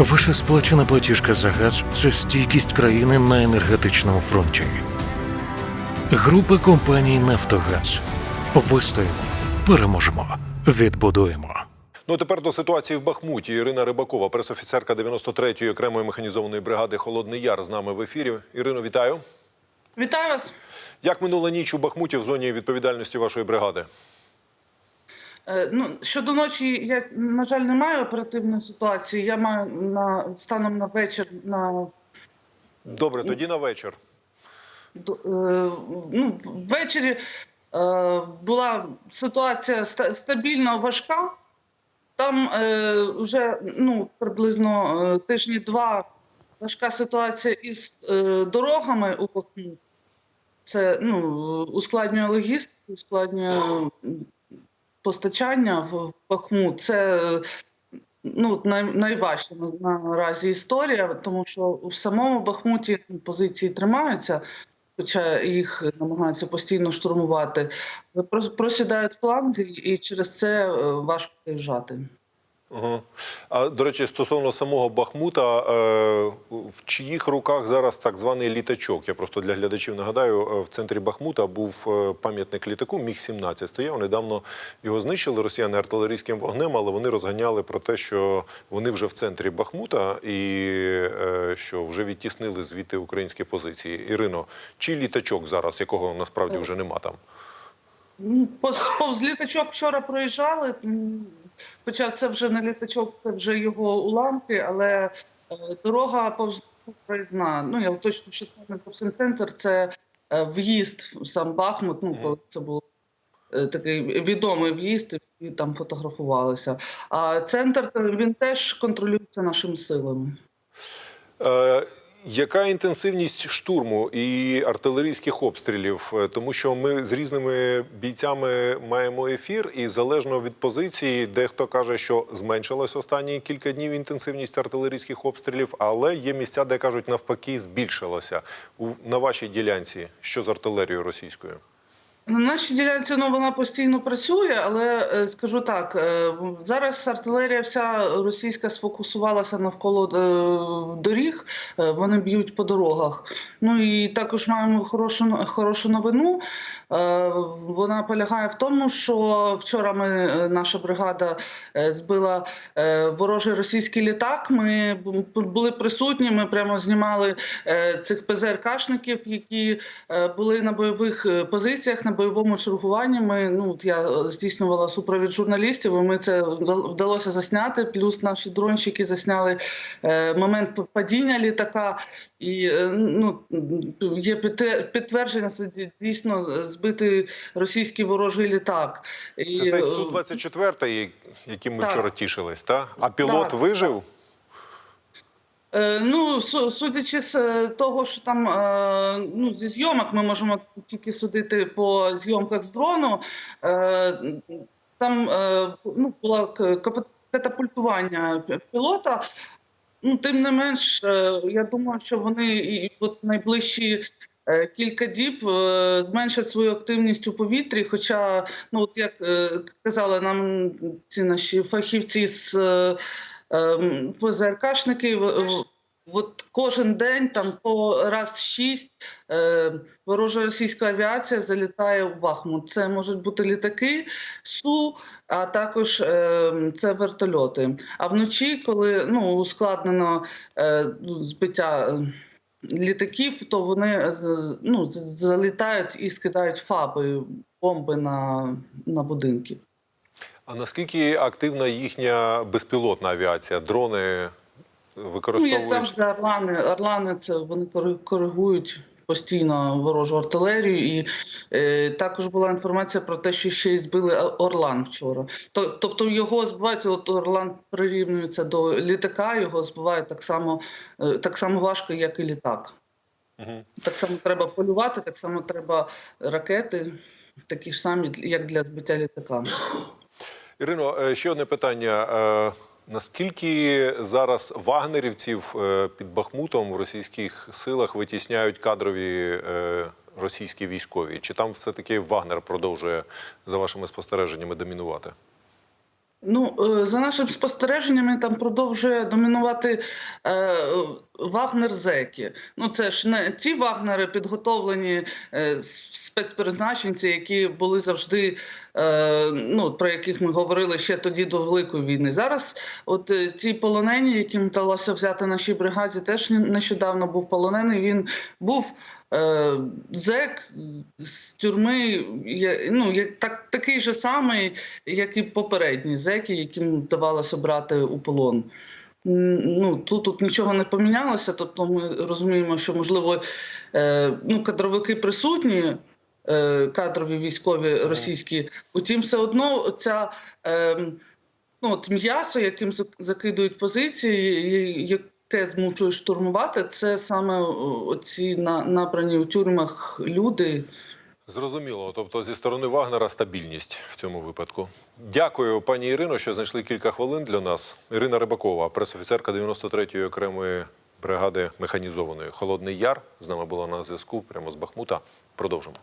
Ваша сплачена платіжка за газ це стійкість країни на енергетичному фронті. Група компаній Нафтогаз. Вистоїмо, переможемо, відбудуємо. Ну тепер до ситуації в Бахмуті. Ірина Рибакова, пресофіцерка 93-ї окремої механізованої бригади Холодний Яр з нами в ефірі. Ірино, вітаю. Вітаю вас. Як минула ніч у Бахмуті в зоні відповідальності вашої бригади? Е, Ну, щодо ночі, я, на жаль, не маю оперативної ситуації. Я маю на станом на вечір на Добре, тоді на вечір. до- е, ну, ввечері е, була ситуація ста- стабільно важка. Там е, вже ну, приблизно е, тижні два важка ситуація із е, дорогами у Бахмут. Це ну, ускладнює логістику, ускладнює постачання в Бахмут. Це ну, най, найважча наразі історія, тому що в самому Бахмуті позиції тримаються, хоча їх намагаються постійно штурмувати. Просідають фланги, і через це е, важко виїжджати. Ага. А до речі, стосовно самого Бахмута, е, в чиїх руках зараз так званий літачок? Я просто для глядачів нагадаю, е, в центрі Бахмута був е, пам'ятник літаку Міг-17 стояв. Недавно його знищили росіяни артилерійським вогнем, але вони розганяли про те, що вони вже в центрі Бахмута і що вже відтіснили звідти українські позиції. Ірино, чий літачок зараз, якого насправді вже нема там? Ну, Повз літачок вчора проїжджали, хоча це вже не літачок, це вже його уламки, але е, дорога повз проїзна. Ну, я уточню, що це не зовсім центр, це е, в'їзд в сам Бахмут, ну, коли це було е, такий відомий в'їзд, і там фотографувалися. А центр він теж контролюється нашими силами. Яка інтенсивність штурму і артилерійських обстрілів? Е, Тому що ми з різними бійцями маємо ефір, і залежно від позиції, дехто каже, що зменшилась останні кілька днів інтенсивність артилерійських обстрілів, але є місця, де кажуть, навпаки, збільшилася. На вашій ділянці що з артилерією російською? На нашій ділянці ну, вона постійно працює, але е, скажу так: е, зараз артилерія вся російська сфокусувалася навколо е, доріг, вони б'ють по дорогах. Ну і також маємо хорошу, хорошу новину. Вона полягає в тому, що вчора ми, наша бригада збила ворожий російський літак. Ми були присутні, ми прямо знімали цих ПЗРКшників, які були на бойових позиціях, на бойовому чергуванні. Ми ну я здійснювала супровід журналістів. і Ми це вда- вдалося засняти. Плюс наші дронщики засняли е, момент падіння літака. І е, ну є підтвердження, це дійсно збитий російський ворожий літак. І, Це цей е, су 24 яким ми Так. вчора тішились, та? А пілот Так, вижив? Е, Ну, судячи з е, того, що там е, ну, зі зйомок, ми можемо тільки судити по зйомках з дрону. Там ну, було катапультування пілота. Ну, тим не менш, я думаю, що вони і от найближчі кілька діб зменшать свою активність у повітрі. Хоча, ну от як казали нам ці наші фахівці з ПЗРКшники, в- в- от кожен день там по раз шість е, ворожа російська авіація залітає в Бахмут. Це можуть бути літаки, Су, а також е, це вертольоти. А вночі, коли ну, ускладнено е, збиття. Літаків, то вони ну, залітають і скидають фаби, бомби на, на будинки. А наскільки активна їхня безпілотна авіація? Дрони Ну, як завжди, орлани, орлани це вони кори- коригують постійно ворожу артилерію. І е, також була інформація про те, що ще й збили Орлан вчора. То, тобто його збивають, от Орлан прирівнюється до літака, його збивають так само, е, так само важко, як і літак. Мгм. Так само треба полювати, так само треба ракети, такі ж самі, як для збиття літака. Ірино, е, ще одне питання. Е, Наскільки зараз вагнерівців е, під Бахмутом в російських силах витісняють кадрові російські військові? Чи там все-таки Вагнер продовжує за вашими спостереженнями домінувати? Ну, е, за нашим спостереженнями, там продовжує домінувати е, Вагнер Зеки. Ну, це ж не ті Вагнери підготовлені е, спецпризначенці, які були завжди, е, ну, про яких ми говорили ще тоді до Великої війни. Зараз, от е, ті полонені, яким вдалося взяти нашій бригаді, теж нещодавно був полонений. Він був. Е, Зек з тюрми ну, як, так, такий же самий, як і попередні зеки, яким вдавалося брати у полон. Ну, тут, тут нічого не помінялося, тобто ми розуміємо, що, можливо, е, ну, кадровики присутні, е, кадрові військові російські, утім, все одно ця. Е, ну, от м'ясо, яким закидують позиції, яке змушує штурмувати, це саме о, оці на, набрані у тюрмах люди. Зрозуміло. Тобто зі сторони Вагнера стабільність в цьому випадку. Дякую, пані Ірино, що знайшли кілька хвилин для нас. Ірина Рибакова, пресофіцерка 93-ї окремої бригади механізованої Холодний Яр. З нами була на зв'язку прямо з Бахмута. Продовжимо.